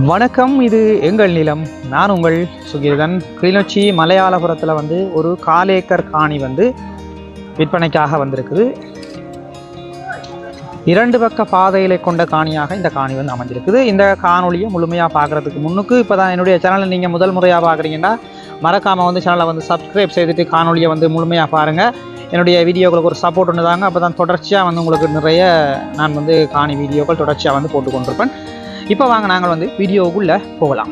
வணக்கம் இது எங்கள் நிலம். நான் உங்கள் சுகீர்தன். கிளிநொச்சி மலையாளபுரத்தில் வந்து ஒரு காலேக்கர் காணி வந்து விற்பனைக்காக வந்திருக்குது. இரண்டு பக்க பாதைகளை கொண்ட காணியாக இந்த காணி வந்து அமைஞ்சிருக்குது இந்த காணொலியை முழுமையாக பார்க்குறதுக்கு முன்னுக்கு இப்போ தான் என்னுடைய சேனலை நீங்கள் முதல் முறையாக பார்க்குறீங்கன்னா மறக்காமல் வந்து சேனலை வந்து சப்ஸ்கிரைப் செய்துட்டு காணொலியை வந்து முழுமையாக பாருங்கள் என்னுடைய வீடியோக்களுக்கு ஒரு சப்போர்ட் ஒன்று தாங்க அப்போ தான் தொடர்ச்சியாக வந்து உங்களுக்கு நிறைய நான் வந்து காணி வீடியோக்கள் தொடர்ச்சியாக வந்து போட்டு கொண்டிருப்பேன். இப்போ வாங்க நாங்கள் வந்து வீடியோவுக்குள்ளே போகலாம்.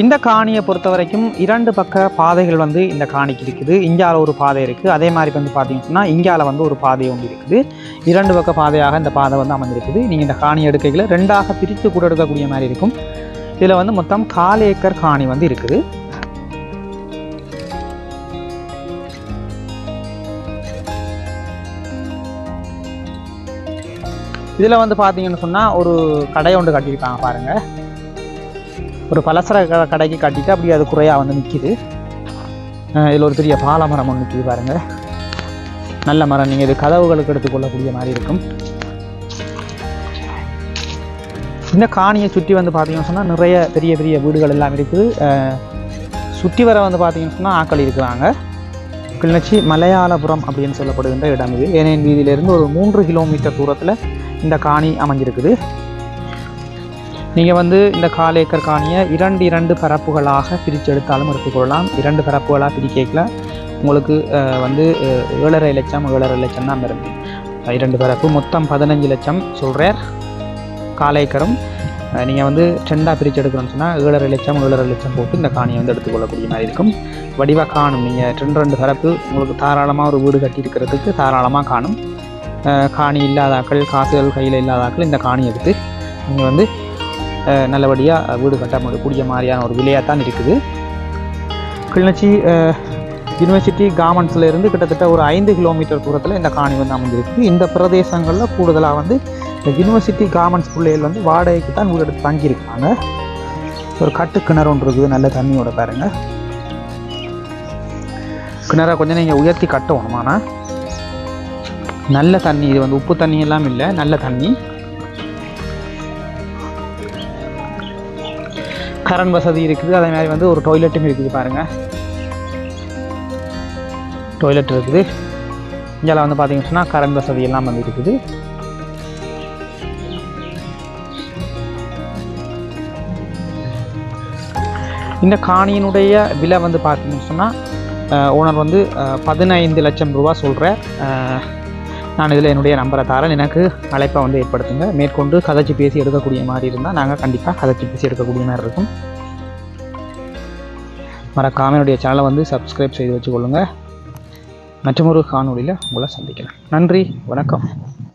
இந்த காணியை பொறுத்த வரைக்கும் இரண்டு பக்க பாதைகள் வந்து இந்த காணிக்கு இருக்குது. இங்கால ஒரு பாதை இருக்குது அதே மாதிரி வந்து பார்த்தீங்கன்னா இங்கால வந்து ஒரு பாதை ஒன்று இருக்குது. இரண்டு பக்க பாதையாக இந்த பாதை வந்து அமைஞ்சிருக்குது நீங்கள் இந்த காணி எடுக்கையில் ரெண்டாக பிரித்து கூட எடுக்கக்கூடிய மாதிரி இருக்கும். இதில் வந்து மொத்தம் கால் ஏக்கர் காணி வந்து இருக்குது. இதில் வந்து பார்த்தீங்கன்னு சொன்னால் ஒரு கடை ஒன்று கட்டியிருக்காங்க பாருங்கள் ஒரு பலசர க- கடைக்கு கட்டிட்டு அப்படியே அது குறையாக வந்து நிற்கிது இதில் ஒரு பெரிய பால மரம் ஒன்று நிற்கிது பாருங்கள் நல்ல மரம். நீங்கள் இது கதவுகளுக்கு எடுத்துக்கொள்ளக்கூடிய மாதிரி இருக்கும். இந்த காணியை சுற்றி வந்து பார்த்தீங்கன்னு சொன்னால் நிறைய பெரிய பெரிய வீடுகள் எல்லாம் இருக்குது. சுற்றி வர வந்து பார்த்தீங்கன்னு சொன்னால் ஆக்கள் இருக்கிறாங்க. கிளிநொச்சி மலையாளபுரம் அப்படின்னு சொல்லப்படுகின்ற இடம் இது. ஏனையின் வீதியிலிருந்து ஒரு மூன்று கிலோமீட்டர் தூரத்தில் இந்த காணி அமைஞ்சிருக்குது. நீங்கள் வந்து இந்த கால் ஏக்கர் காணியை இரண்டு இரண்டு பரப்புகளாக பிரித்து எடுத்தாலும் எடுத்துக்கொள்ளலாம் இரண்டு பரப்புகளாக பிரிக்கல உங்களுக்கு வந்து ஏழரை லட்சம் ஏழரை லட்சம் தான் இருந்து இரண்டு பரப்பு மொத்தம் பதினஞ்சு லட்சம் சொல்கிறார் கால் ஏக்கரும் நீங்கள் வந்து ரெண்டாக பிரித்து எடுக்கணும்னு சொன்னால் ஏழரை லட்சம் ஏழரை லட்சம் போட்டு இந்த காணியை வந்து எடுத்துக்கொள்ளக்கூடிய மாதிரி இருக்கும். வடிவாக காணும். நீங்கள் ரெண்டு ரெண்டு பரப்பு உங்களுக்கு தாராளமாக ஒரு வீடு கட்டி இருக்கிறதுக்கு தாராளமாக காணும். காணி இல்லாதாக்கள் காசுகள் கையில் இல்லாதாக்கள் இந்த காணி எடுத்து நீங்கள் வந்து நல்லபடியாக வீடு கட்ட கூடிய மாதிரியான ஒரு விலையாக தான் இருக்குது. கிளிநொச்சி யூனிவர்சிட்டி கார்மெண்ட்ஸில் இருந்து கிட்டத்தட்ட ஒரு ஐந்து கிலோமீட்டர் தூரத்தில் இந்த காணி வந்து அமைஞ்சிருக்கு இந்த பிரதேசங்களில் கூடுதலாக வந்து இந்த யூனிவர்சிட்டி கார்மெண்ட்ஸ் பிள்ளைகள் வந்து வாடகைக்கு தான் வீடு எடுத்து தங்கியிருக்காங்க. ஒரு கட்டு கிணறு ஒன்று இருக்குது நல்ல தண்ணியோட பாருங்கள் கிணறை கொஞ்சம் நீங்கள் உயர்த்தி கட்டணும் ஆனால் நல்ல தண்ணி இது வந்து உப்பு தண்ணி எல்லாம் இல்லை நல்ல தண்ணி. கரண்ட் வசதி இருக்குது அதே மாதிரி வந்து ஒரு டாய்லெட்டும் இருக்குது பாருங்கள் டாய்லெட் இருக்குது. இங்கெல்லாம் வந்து பார்த்தீங்கன்னு சொன்னால் கரண்ட் வசதி எல்லாம் வந்து இருக்குது. இந்த காணியினுடைய விலை வந்து பார்த்தீங்கன்னு சொன்னால் ஓனர் வந்து பதினைந்து லட்சம் ரூபா சொல்கிற நான் இதில் என்னுடைய நம்பரை தரேன். எனக்கு அழைப்பை வந்து ஏற்படுத்துங்க. மேற்கொண்டு கதைச்சி பேசி எடுக்கக்கூடிய மாதிரி இருந்தால் நாங்கள் கண்டிப்பாக கதைச்சி பேசி எடுக்கக்கூடிய மாதிரி இருக்கும். மறக்காமல் என்னுடைய சேனலை வந்து சப்ஸ்கிரைப் செய்து வச்சுக்கொள்ளுங்க. மற்றொரு காணொளியில் உங்களை சந்திக்கிறேன் நன்றி. வணக்கம்.